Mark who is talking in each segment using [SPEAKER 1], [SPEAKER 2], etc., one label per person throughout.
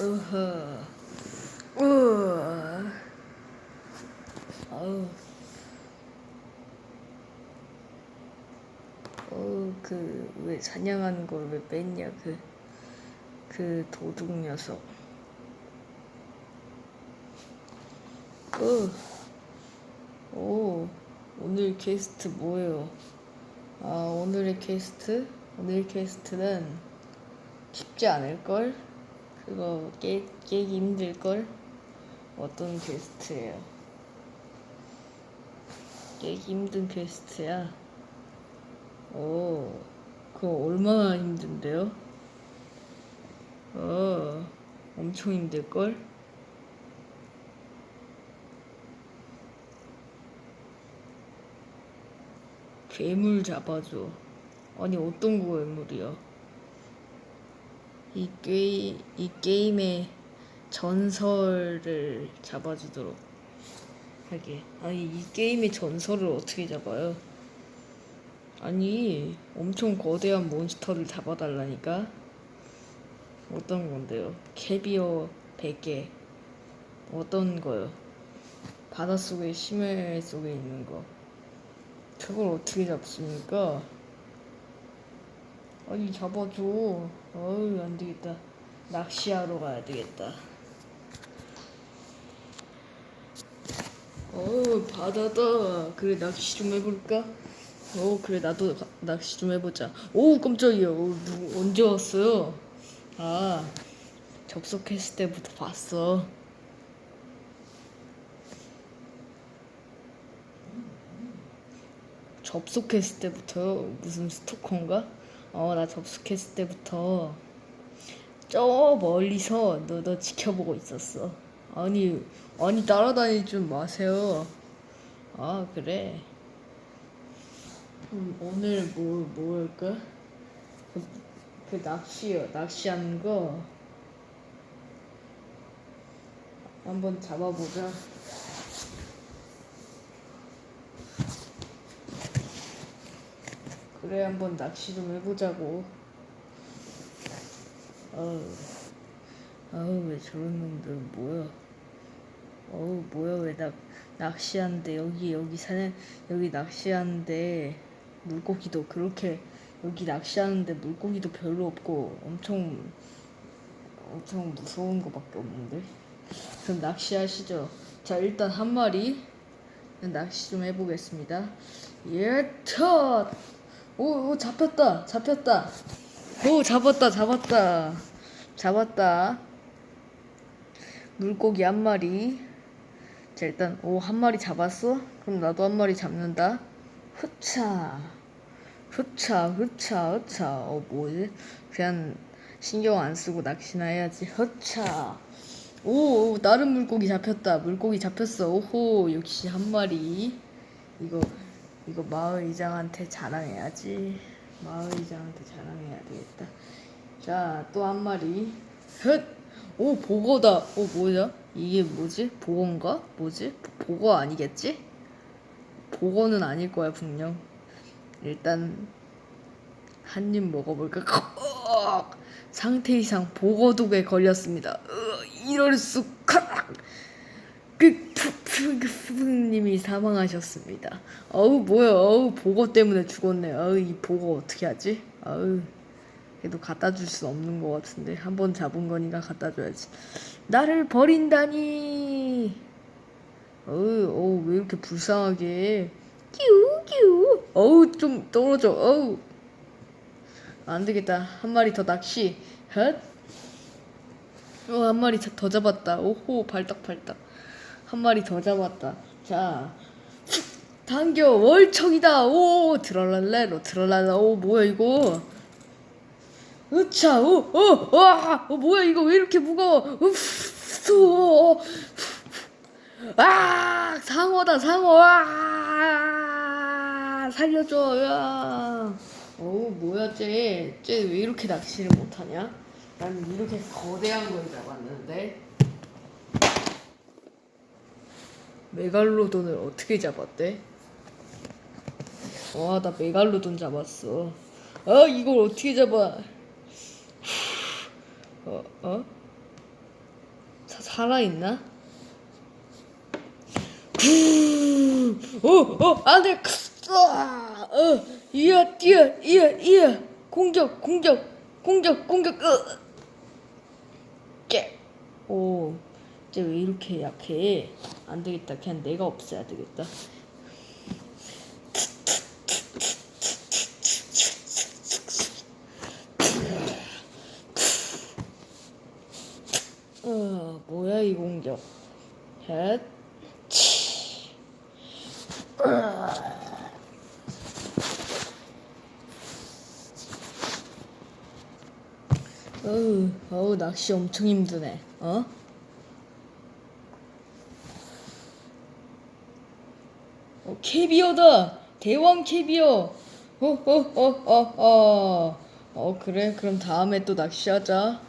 [SPEAKER 1] 으허. 으. 아우. 어, 그, 왜 사냥하는 걸 왜 뺐냐, 그, 그 도둑 녀석. 어, 오, 오늘 게스트 뭐예요? 아, 오늘의 게스트? 오늘 게스트는 쉽지 않을걸? 그거 깨, 깨기 힘들걸? 어떤 게스트예요? 깨기 힘든 게스트야? 오, 그거 얼마나 힘든데요? 어, 엄청 힘들걸? 괴물 잡아줘. 아니, 어떤 괴물이야? 이 게임, 이 게임의 전설을 잡아주도록 하게. 아니, 이 게임의 전설을 어떻게 잡아요? 아니, 엄청 거대한 몬스터를 잡아달라니까? 어떤 건데요? 캐비어 100개. 어떤 거요? 바닷속에 심해 속에 있는 거. 그걸 어떻게 잡습니까? 아니, 잡아줘. 어우, 안 되겠다. 낚시하러 가야 되겠다. 어우, 바다다. 그래, 낚시 좀 해볼까? 어, 그래, 나도 가- 낚시 좀 해보자. 오, 깜짝이야. 어, 누, 언제 왔어요? 아, 접속했을 때부터 봤어. 접속했을 때부터 무슨 스토커인가? 어, 나 접속했을 때부터 저 멀리서 너, 너 지켜보고 있었어. 아니, 아니, 따라다니지 좀 마세요. 아, 그래. 음, 오늘 뭐, 뭐 할까? 그, 그 낚시요. 낚시하는 거. 한번 잡아보자. 그래, 한번 낚시 좀 해보자고. 어우, 아우, 왜 저런 놈들, 뭐야. 어우, 뭐야, 왜 낚, 낚시하는데, 여기, 여기 사는, 여기 낚시하는데, 물고기도 그렇게, 여기 낚시하는데 물고기도 별로 없고, 엄청, 엄청 무서운 거밖에 없는데. 그럼 낚시하시죠. 자, 일단 한 마리, 낚시 좀 해보겠습니다. 예, 첫! 오, 오, 잡혔다, 잡혔다. 오, 잡았다, 잡았다. 잡았다. 물고기 한 마리. 자, 일단, 오, 한 마리 잡았어? 그럼 나도 한 마리 잡는다. 후차. 후차, 후차, 후차. 어, 뭐지? 그냥 신경 안 쓰고 낚시나 해야지. 후차. 오, 오, 다른 물고기 잡혔다. 물고기 잡혔어. 오호, 역시 한 마리. 이거, 이거 마을 이장한테 자랑해야지. 마을 이장한테 자랑해야 되겠다. 자, 또 한 마리. 헛! 오, 보거다. 오, 뭐야? 이게 뭐지? 보건가? 뭐지? 보거 아니겠지? 보거는 아닐 거야, 분명. 일단, 한 입 먹어볼까? 어! 상태 이상 보거독에 걸렸습니다. 으, 이럴 수가! 그, 푸푸푸님이 사망하셨습니다. 어우, 뭐야, 어우, 보거 때문에 죽었네. 어우, 이 보거 어떻게 하지? 어우. 그래도 갖다 줄 수 없는 것 같은데. 한 번 잡은 거니까 갖다 줘야지. 나를 버린다니! 어우 어우 왜 이렇게 불쌍하게? 끼우끼우. 어우 좀 떨어져. 어우. 안 되겠다. 한 마리 더 낚시. 헛 어 한 마리 더 잡았다. 오호 발딱발딱 한 마리 더 잡았다 자 당겨 월척이다 오 트랄랄레로 트랄랄라 오 뭐야 이거 으차, 오, 어, 와, 어, 뭐야, 이거 왜 이렇게 무거워? 으프, 아, 상어다, 상어, 아, 살려줘, 야. 어우, 뭐야, 쟤. 쟤 왜 이렇게 낚시를 못하냐? 난 이렇게 거대한 걸 잡았는데. 메갈로돈을 어떻게 잡았대? 와, 나 메갈로돈 잡았어. 아, 이걸 어떻게 잡아? 어, 어? 살아있나? 구, 어, 어, 안 돼! 어, 이야, 뛰어, 이야, 이야! 공격, 공격, 공격, 공격, 으! 깨! 오, 이제 왜 이렇게 약해? 안 되겠다. 그냥 내가 없애야 되겠다. 어, 뭐야 이 공격? 헷, 치. 어우, 어우 낚시 엄청 힘드네. 어? 어, 캐비어다! 대왕 캐비어! 어, 어, 어, 어, 어. 어, 그래. 그럼 다음에 또 낚시하자.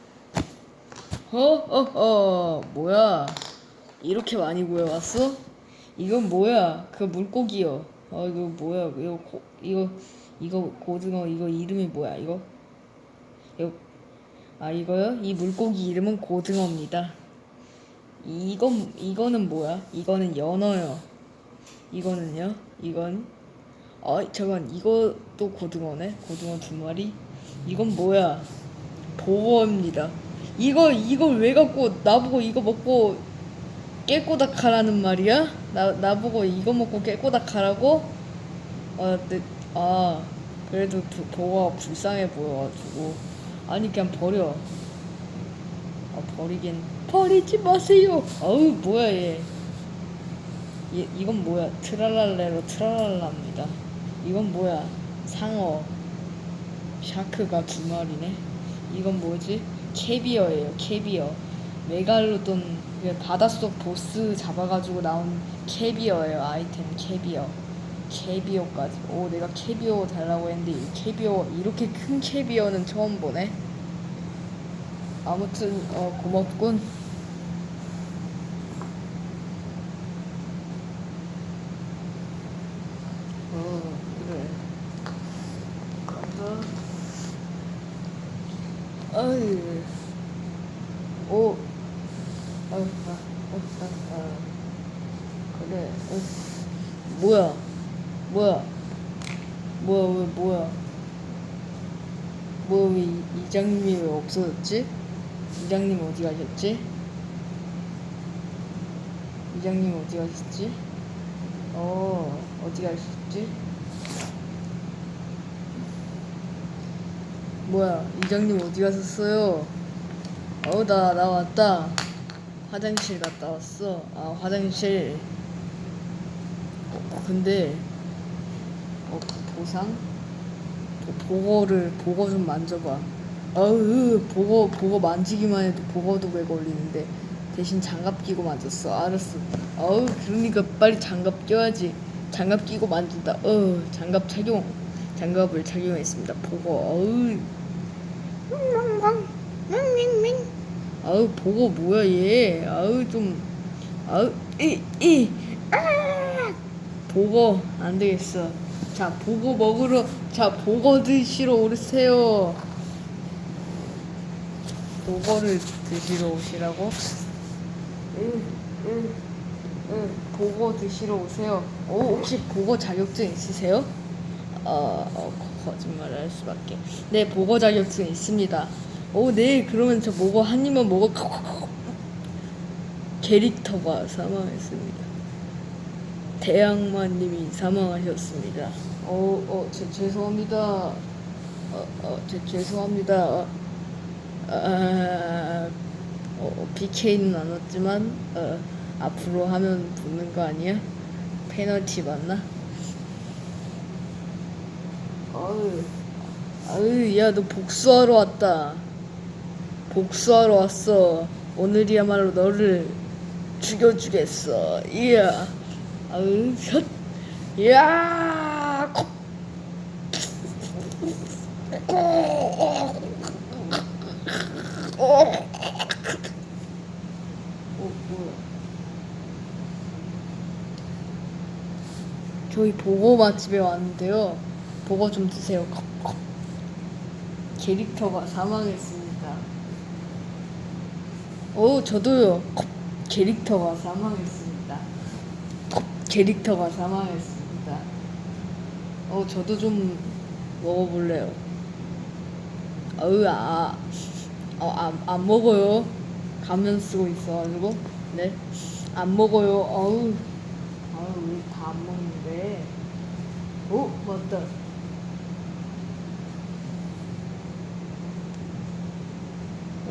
[SPEAKER 1] 어, 어, 어. 뭐야? 이렇게 많이 구해왔어? 이건 뭐야? 그 물고기요. 어, 이거 뭐야? 이거, 고, 이거, 이거 고등어, 이거 이름이 뭐야? 이거? 이거, 아, 이거요? 이 물고기 이름은 고등어입니다. 이건, 이거는 뭐야? 이거는 연어요. 이거는요? 이건 아 잠깐 이것도 고등어네? 고등어 두 마리? 이건 뭐야? 보어입니다. 이거 이걸 왜 갖고 나보고 이거 먹고 깨꼬닥 하라는 말이야? 나 나보고 이거 먹고 깨꼬닥 하라고? 아, 네, 아 그래도 부, 보어가 불쌍해 보여가지고. 아니 그냥 버려. 아 버리긴 버리지 마세요. 아우 뭐야 얘 이, 이건 뭐야? 트랄랄레로 트랄랄라입니다. 이건 뭐야? 상어. 샤크가 두 마리네. 이건 뭐지? 캐비어예요. 캐비어. 메갈로돈 그 바닷속 보스 잡아가지고 나온 캐비어예요. 아이템 캐비어. 캐비어까지. 오, 내가 캐비어 달라고 했는데 이 캐비어 이렇게 큰 캐비어는 처음 보네. 아무튼 어 고맙군. 어, 그래. 가자. 어이. 오. 아, 아, 아, 아, 아. 그래. 어. 뭐야? 뭐야? 뭐야, 왜, 뭐야? 뭐야, 왜, 이- 이장님이 왜 없어졌지? 이장님 어디 가셨지? 이장님 어디 가셨지? 어, 어디 가셨지? 뭐야, 이장님 어디 가셨어요? 어, 나, 나 왔다. 화장실 갔다 왔어. 아, 화장실. 어, 근데, 어, 보상? 보, 보거를, 보거 좀 만져봐. 어우, 보거, 보거 만지기만 해도 보거도 왜 걸리는데. 대신 장갑 끼고 만졌어. 알았어. 어우, 그러니까 빨리 장갑 껴야지. 장갑 끼고 만진다. 어, 장갑 착용. 장갑을 착용했습니다. 보고, 어우. 아우, 보고 뭐야, 얘. 아우, 좀. 아우, 이, 이. 아! 보고, 안 되겠어. 자, 보고 먹으러, 자, 보고 드시러 오세요. 보고를 드시러 오시라고? 응, 응, 응, 보고 드시러 오세요. 오, 혹시 보고 자격증 있으세요? 어, 어 거- 거짓말을 할 수밖에. 네, 보고 자격증 있습니다. 오, 네, 그러면 저 보고 한 입만 먹어. 캐릭터가 사망했습니다. 대양마님이 사망하셨습니다. 어, 어, 제, 죄송합니다. 어, 어, 제, 죄송합니다. 어, 아, 어, BK는 안 왔지만 어, 앞으로 하면 붙는 거 아니야? 페널티 맞나? 아유, 야, 너 복수하러 왔다. 복수하러 왔어. 오늘이야말로 너를 죽여주겠어. 이야, 아유, 헛, 이야? 저희 보고 맛집에 왔는데요. 보고 좀 드세요. 컵, 컵. 캐릭터가 사망했습니다. 오, 저도요. 컵. 캐릭터가 사망했습니다. 캐릭터가 사망했습니다. 어, 저도 좀 먹어볼래요. 어우, 아, 어, 안, 안 먹어요. 가면 쓰고 있어가지고. 네. 안 먹어요. 어우, 아우, 왜다안 먹는데. 오, 맞다.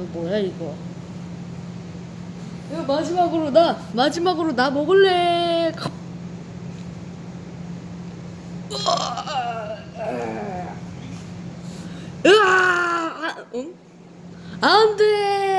[SPEAKER 1] 어, 뭐야, 이거. 이거 마지막으로 나, 마지막으로 나 먹을래. 으아! 응? 안 돼!